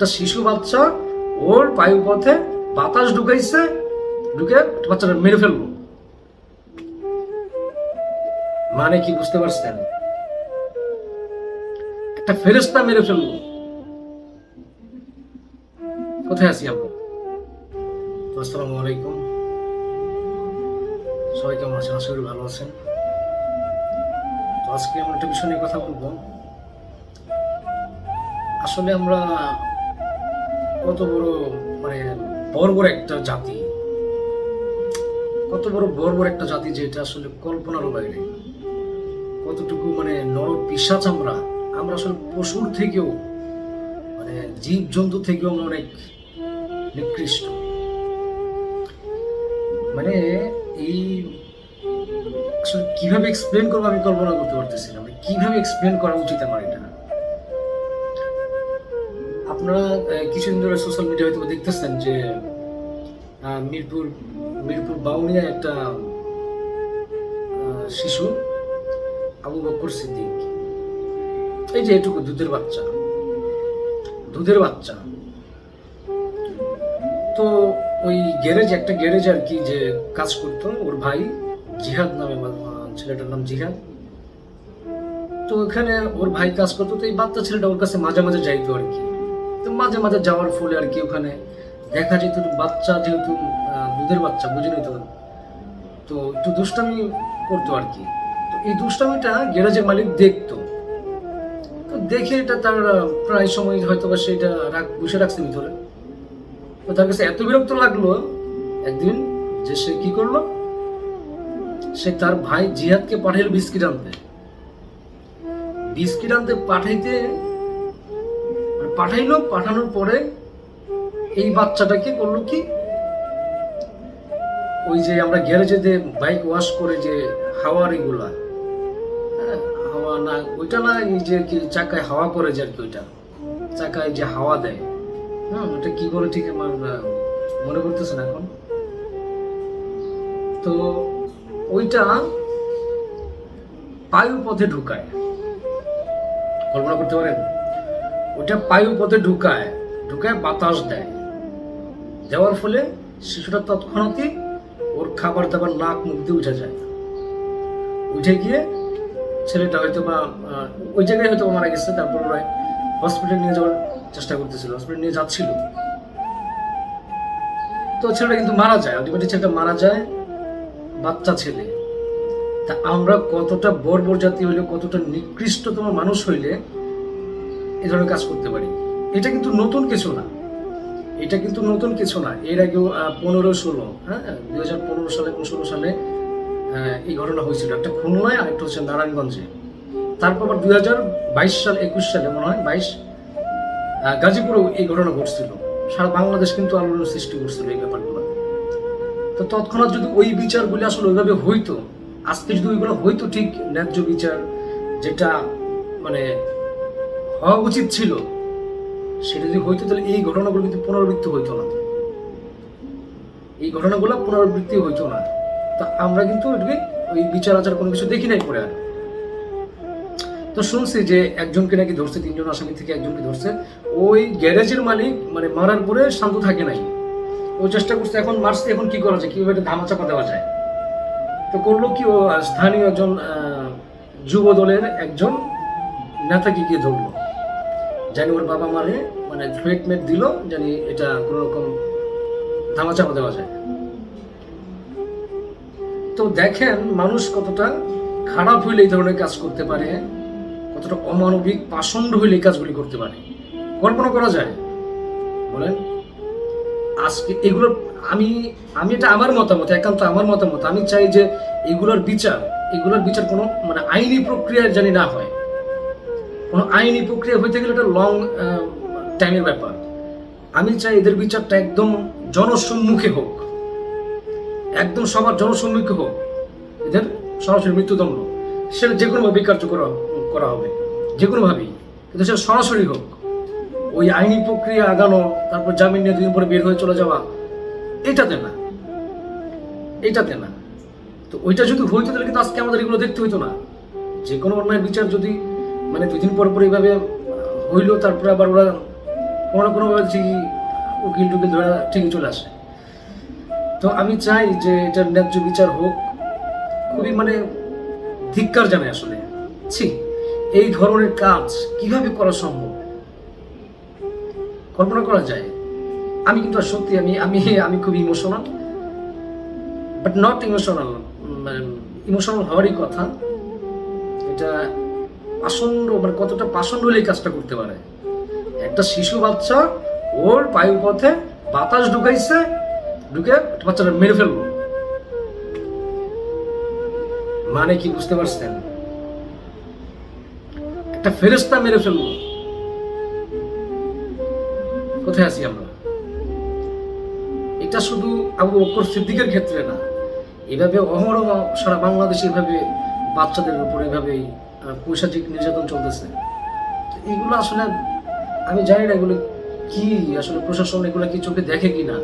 একটা শিশু বাচ্চা, ওর বায়ুপথে বাতাস ঢুকাইছে, ঢুকে বাচ্চাটা মেরে ফেলল। মানে কি বুঝতে পারছেন? একটা ফেরেস্তা মেরে ফেলল। কোথায় আছি তো আসসালামু আলাইকুম। সবাই কেমন আছেন? আশা করি ভালো আছেন। তো আজকে আমরা একটা বিষয় নিয়ে কথা বলব। আসলে আমরা কত বড় মানে বর্বর একটা জাতি। কত বড় বর্বর একটা জাতি যে এটা আসলে কল্পনারও বাইরে। কতটুকু মানে নর পিসাচ আমরা আমরা আসলে পশুর থেকেও মানে জীব জন্তু থেকেও অনেক নিকৃষ্ট। মানে এই আসলে কীভাবে এক্সপ্লেন করব আমি কল্পনা করতে পারতেছি না। মানে কীভাবে এক্সপ্লেন করা উচিত আমার এটা? আপনারা কিছুদিন ধরে সোশ্যাল মিডিয়া হয়তো দেখতেছেন যে মিরপুর মিরপুর বাউনিয়া একটা শিশু, আবু বকর সিদ্দিক। এই যে এটুকু, দুধের বাচ্চা। দুধের বাচ্চা। তো ওই গ্যারেজ, একটা গ্যারেজ আর কি যে কাজ করতো, ওর ভাই জিহাদ নামে ছেলেটার নাম জিহাদ। তো ওখানে ওর ভাই কাজ করতো, তো এই বাচ্চা ছেলেটা ওর কাছে মাঝে মাঝে যাইতো আর কি। তো মাঝে মাঝে যাওয়ার ফলে আর কি ওখানে। দেখা যেত বাচ্চা যেহেতু দুধের বাচ্চা বুঝে নিত তো একটু দুষ্টামি করতো আর কি। তো এই দুষ্টামিটা গ্যারেজের মালিক দেখতো। তো দেখে এটা তার প্রায় সময় হয়তো বা সেটা রাখ, বসে রাখছে ভিতরে। তো তার কাছে এত বিরক্ত লাগল একদিন যে সে কি করল? সে তার ভাই জিহাদকে পাঠাইল বিস্কিট আনতে। বিস্কিট আনতে পাঠাইতে পাঠাইলো পাঠানোর পরে এই বাচ্চাটাকে করল কি ওই যে আমরা গ্যারেজে যে বাইক ওয়াশ করে যে হাওয়ার এগুলা হ্যাঁ, হাওয়া না ওইটা না এই যে কি চাকায় হাওয়া করে যে আর কি ওইটা চাকায় যে হাওয়া দেয় হ্যাঁ ওটা কি বলে ঠিক আমার মনে করতেছে না এখন। তো ওইটা বায়ু পথে ঢুকায়। কল্পনা করতে পারেন? ওটা বায়ু পথে ঢুকায় ঢুকায় বাতাস দেয়। দেওয়ার ফলে শিশুটা তৎক্ষণাৎই ওর খাবার দাবার নাক মুখ দিয়ে উঠে যায়। উঠে গিয়ে ছেলেটা হয়তো বা ওই জায়গায় হয়তো মারা গেছে, তারপর ওরা হসপিটাল নিয়ে যাওয়ার চেষ্টা করতেছিল হসপিটাল নিয়ে যাচ্ছিল। তো ছেলেটা কিন্তু মারা যায় আলটিমেটলি ছেলেটা মারা যায় বাচ্চা ছেলে। তা আমরা কতটা বর্বর জাতি হইলে, কতটা নিকৃষ্টতম মানুষ হইলে এ ধরনের কাজ করতে পারি। এটা কিন্তু নতুন কিছু না। এটা কিন্তু নতুন কিছু না। এর আগেও পনেরো ষোলো হ্যাঁ দুই হাজার পনেরো সালে ষোলো সালে এই ঘটনা হয়েছিল। একটা খুলনায় আর একটা হচ্ছে নারায়ণগঞ্জে। তারপর আবার দুই হাজার বাইশ সাল, একুশ সালে, মনে হয়, বাইশ গাজীপুরেও এই ঘটনা ঘটছিল। সারা বাংলাদেশ কিন্তু আলোড়ন সৃষ্টি করছিল এই ব্যাপারগুলো। তো তৎক্ষণাৎ যদি ওই বিচারগুলি আসলে ওইভাবে হইতো, আজকে যদি ওইগুলো হইতো ঠিক ন্যায্য বিচার, যেটা মানে হওয়া উচিত ছিল, সেটা যদি হইতো তাহলে এই ঘটনাগুলো কিন্তু পুনরাবৃত্তি হইতো না। এই ঘটনাগুলো পুনরাবৃত্তি হইতো না। তা আমরা কিন্তু এটাকে ওই বিচার আচার কোনো কিছু দেখি নাই পরে আর। তো শুনছি যে একজনকে নাকি ধরছে, তিনজন আসামি থেকে একজনকে ধরছে। ওই গ্যারেজের মালিক মানে মারার পরে শান্ত থাকে নাই। ও চেষ্টা করছে, এখন মারছে, এখন কি করা যায়, কীভাবে ধামা চাপা দেওয়া যায়? তো করল কি ও স্থানীয় একজন যুব দলের একজন নেতাকে গিয়ে ধরলো। জানি ওর বাবা মারে মানে থ্রেটমেন্ট দিল, জানি এটা কোনো রকম ধামা চাপা দেওয়া যায় তো দেখেন মানুষ কতটা খারাপ হইলে এই ধরনের কাজ করতে পারে, কতটা অমানবিক, পাষণ্ড হইলে এই কাজগুলি করতে পারে। কল্পনা করা যায়। বলেন, আজকে এগুলো, আমি আমি এটা আমার মতামত, একান্ত আমার মতামত। আমি চাই যে এগুলোর বিচার এগুলোর বিচার কোনো মানে আইনি প্রক্রিয়ায় জানি না হয়। কোনো আইনি প্রক্রিয়া হইতে গেলে এটা লং টাইমের ব্যাপার। আমি চাই এদের বিচারটা একদম জনসম্মুখে হোক। একদম সবার জনসম্মুখে হোক। এদের সরাসরি মৃত্যুদণ্ড। সেটা যে কোনোভাবেই কার্যকর করা হবে। যে কোনোভাবেই কিন্তু সেটা সরাসরি হোক। ওই আইনি প্রক্রিয়া আগানো, তারপর জামিন নিয়ে দুদিন পরে বের হয়ে চলে যাওয়া, এটাতে না। এটাতে না। তো ওইটা যদি হইতো তাহলে কিন্তু আজকে আমাদের এগুলো দেখতে হইতো না। যে কোনো অন্যায় বিচার যদি মানে দুদিন পর পর এইভাবে হইল, তারপরে আবার ওরা কোনো কোনোভাবে ঠিকই উকিল টুকিল ধরে ঠিকই চলে আসে। তো আমি চাই যে এটার ন্যায্য বিচার হোক। খুবই মানে ধিক্কার জানে আসলে। ছি, এই ধরনের কাজ কীভাবে করা সম্ভব? কল্পনা করা যায়। আমি কিন্তু সত্যি আমি আমি আমি খুব emotional but not emotional emotional হওয়ারই কথা। এটা পাষণ্ড মানে কতটা পাষণ্ড হলে এই কাজটা করতে পারে? একটা শিশু বাচ্চা, ওর বায়ুপথে বাতাস ঢুকাইছে, ঢুকে বাচ্চাটা মেরে ফেলল। মানে কি বুঝতে পারছেন? একটা ফেরেস্তা মেরে ফেলল। কোথায় আছি আমরা? এটা শুধু আবু বকর সিদ্দিকের ক্ষেত্রে না, এভাবে অহরহ সারা বাংলাদেশে এভাবে বাচ্চাদের উপর এভাবেই পৈশাচিক নির্যাতন চলতেছে। তো এগুলো আসলে আমি জানি না এগুলো কি, আসলে প্রশাসন এগুলো কি চোখে দেখে কি না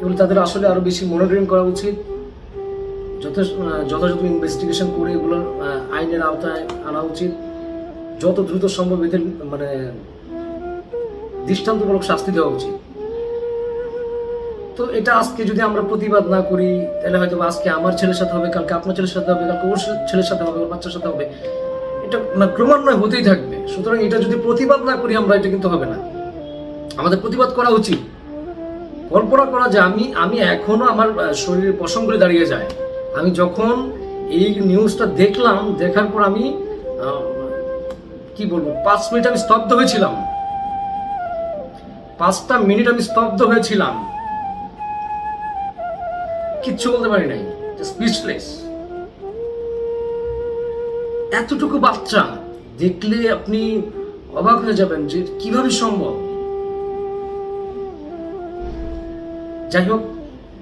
এগুলো তাদের আসলে আরও বেশি মনিটরিং করা উচিত। যথেষ্ট যথাযথ ইনভেস্টিগেশন করে এগুলো আইনের আওতায় আনা উচিত। যত দ্রুত সম্ভব এদের মানে দৃষ্টান্তমূলক শাস্তি দেওয়া উচিত। তো এটা আজকে যদি আমরা প্রতিবাদ না করি তাহলে হয়তো আজকে আমার ছেলের সাথে হবে কালকে আপনার ছেলের সাথে হবে কালকে ওর ছেলের সাথে হবে ওর বাচ্চার সাথে হবে। এটা মানে ক্রমান্বয়ে হতেই থাকবে। সুতরাং এটা যদি প্রতিবাদ না করি আমরা এটা কিন্তু হবে না। আমাদের প্রতিবাদ করা উচিত। কল্পনা করা যে আমি আমি এখনও আমার আহ, শরীরের পশমগুলি দাঁড়িয়ে যায়। আমি যখন এই নিউজটা দেখলাম দেখার পর আমি কি বলব পাঁচ মিনিট আমি স্তব্ধ হয়েছিলাম। পাঁচটা মিনিট আমি স্তব্ধ হয়েছিলাম। কিচ্ছু বলতে পারি নাই স্পিচলেস এতটুকু বাচ্চা দেখলে আপনি অবাক হয়ে যাবেন যে কীভাবে সম্ভব। যাই হোক,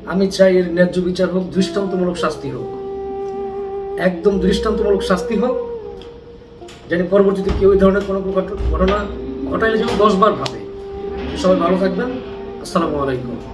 আমি চাই এর ন্যায্য বিচার হোক, দৃষ্টান্তমূলক শাস্তি হোক। একদম দৃষ্টান্তমূলক শাস্তি হোক, যেন পরবর্তীতে কেউ এই ধরনের কোনো ঘট- ঘটনা ঘটাইলে যেন দশ বার ভাবে। সবাই ভালো থাকবেন। আসসালামু আলাইকুম।